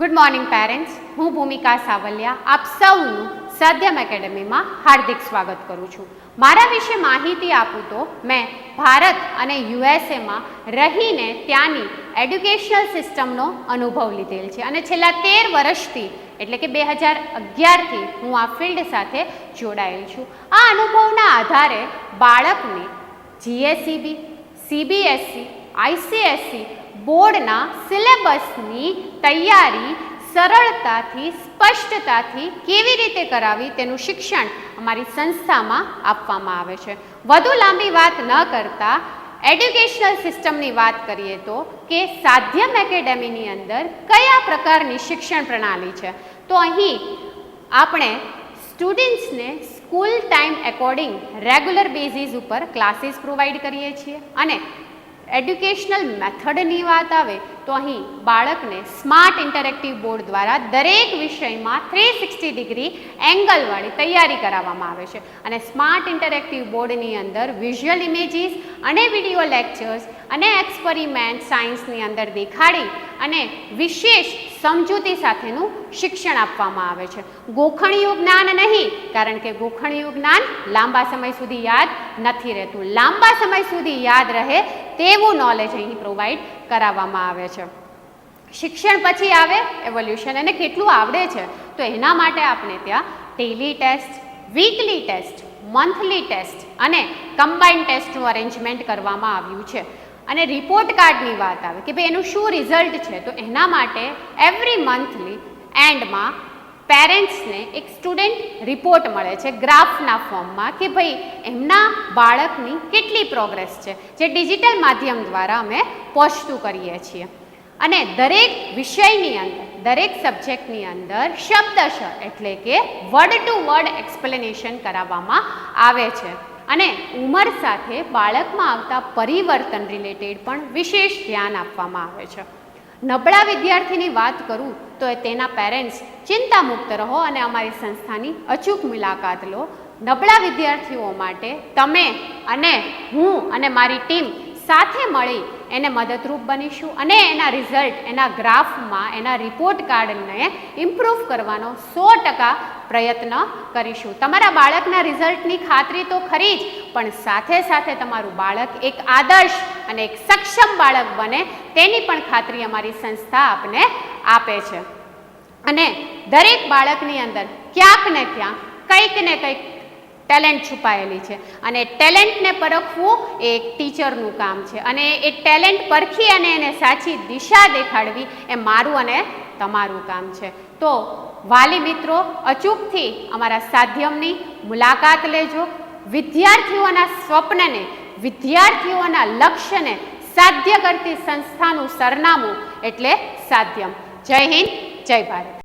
Good morning parents હું ભૂમિકા સાવલિયા. આપ સૌનું સાધ્યમ એકેડમીમાં હાર્દિક સ્વાગત કરું છું. મારા વિશે માહિતી આપું તો મેં ભારત અને યુએસએમાં રહીને ત્યાંની એડ્યુકેશનલ સિસ્ટમનો અનુભવ લીધેલ છે. અને છેલ્લા તેર વર્ષથી, એટલે કે બે હજાર અગિયારથી, હું આ ફિલ્ડ સાથે જોડાયેલ છું. આ અનુભવના આધારે બાળકને જીએસસીબી, સીબીએસસી, આઈસીએસસી બોર્ડના સિલેબસની તૈયારી સરળતાથી, સ્પષ્ટતાથી કેવી રીતે કરાવી તેનું શિક્ષણ અમારી સંસ્થામાં આપવામાં આવે છે. વધુ લાંબી વાત ન કરતા, એડ્યુકેશનલ સિસ્ટમની વાત કરીએ તો કે સાધ્યમ એકેડેમીની અંદર કયા પ્રકારની શિક્ષણ પ્રણાલી છે? તો અહીં આપણે સ્ટુડન્ટ્સને school time according regular basis ઉપર ક્લાસીસ પ્રોવાઈડ કરીએ છીએ અને એડ્યુકેશનલ મેથડની વાત આવે, તો અહીં બાળકને સ્માર્ટ ઇન્ટરેક્ટિવ બોર્ડ દ્વારા દરેક વિષયમાં થ્રી સિક્સટી ડિગ્રી એંગલવાળી તૈયારી કરાવવામાં આવે છે. અને સ્માર્ટ ઇન્ટરેક્ટિવ બોર્ડની અંદર વિઝ્યુઅલ ઇમેજીસ અને વીડિયો લેક્ચર્સ અને એક્સપેરિમેન્ટ સાયન્સની અંદર દેખાડી અને વિશેષ સમજૂતી સાથેનું શિક્ષણ આપવામાં આવે છે. ગોખણિયું જ્ઞાન નહીં, કારણ કે ગોખણિયું જ્ઞાન લાંબા સમય સુધી યાદ નથી રહેતું. લાંબા સમય સુધી યાદ રહે તેવું નોલેજ અહીં પ્રોવાઈડ કરાવવામાં આવે છે. શિક્ષણ પછી આવે એવોલ્યુશન એને કેટલું આવડે છે? તો એના માટે આપણે ત્યાં daily test weekly test monthly test અને કમ્બાઈન ટેસ્ટનું અરેન્જમેન્ટ કરવામાં આવ્યું છે. અને રિપોર્ટ કાર્ડની વાત આવે કે ભાઈ એનું શું રિઝલ્ટ છે? તો એના માટે એવરી મંથલી એન્ડમાં પેરેન્ટ્સને એક સ્ટુડન્ટ રિપોર્ટ મળે છે ગ્રાફના ફોર્મમાં કે ભાઈ એમના બાળકની કેટલી પ્રોગ્રેસ છે, જે ડિજિટલ માધ્યમ દ્વારા અમે પહોંચતું કરીએ છીએ. અને દરેક વિષયની અંદર, દરેક સબ્જેક્ટની અંદર શબ્દશ એટલે કે વર્ડ ટુ વર્ડ એક્સપ્લેનેશન કરાવવામાં આવે છે. અને ઉંમર સાથે બાળકમાં આવતા પરિવર્તન રિલેટેડ પણ વિશેષ ધ્યાન આપવામાં આવે છે. નબળા વિદ્યાર્થીની વાત કરું તો એ તેના પેરેન્ટ્સ ચિંતામુક્ત રહો અને અમારી સંસ્થાની અચૂક મુલાકાત લો. નબળા વિદ્યાર્થીઓ માટે તમે અને હું અને મારી ટીમ સાથે મળી એને મદદરૂપ બનીશું અને એના રિઝલ્ટ, એના ગ્રાફમાં, એના રિપોર્ટ કાર્ડને ઇમ્પ્રૂવ કરવાનો સો ટકા પ્રયત્ન કરીશું. તમારા બાળકના રિઝલ્ટની ખાતરી તો ખરી જ, પણ સાથે સાથે તમારું બાળક એક આદર્શ અને એક સક્ષમ બાળક બને તેની પણ ખાતરી અમારી સંસ્થા આપને આપે છે. અને દરેક બાળકની અંદર ક્યાંક ને ક્યાંક કંઈક ને કંઈક ટેલેન્ટ છુપાયેલી છે. અને ટેલેન્ટને પરખવું એ એક ટીચરનું કામ છે. અને એ ટેલેન્ટ પરખી અને એને સાચી દિશા દેખાડવી એ મારું અને તમારું કામ છે. તો વાલી મિત્રો, અચૂકથી અમારા સાધ્યમની મુલાકાત લેજો. વિદ્યાર્થીઓના સ્વપ્નને, વિદ્યાર્થીઓના લક્ષ્યને સાધ્ય કરતી સંસ્થાનું સરનામું એટલે સાધ્યમ. જય હિન્દ, જય ભારત.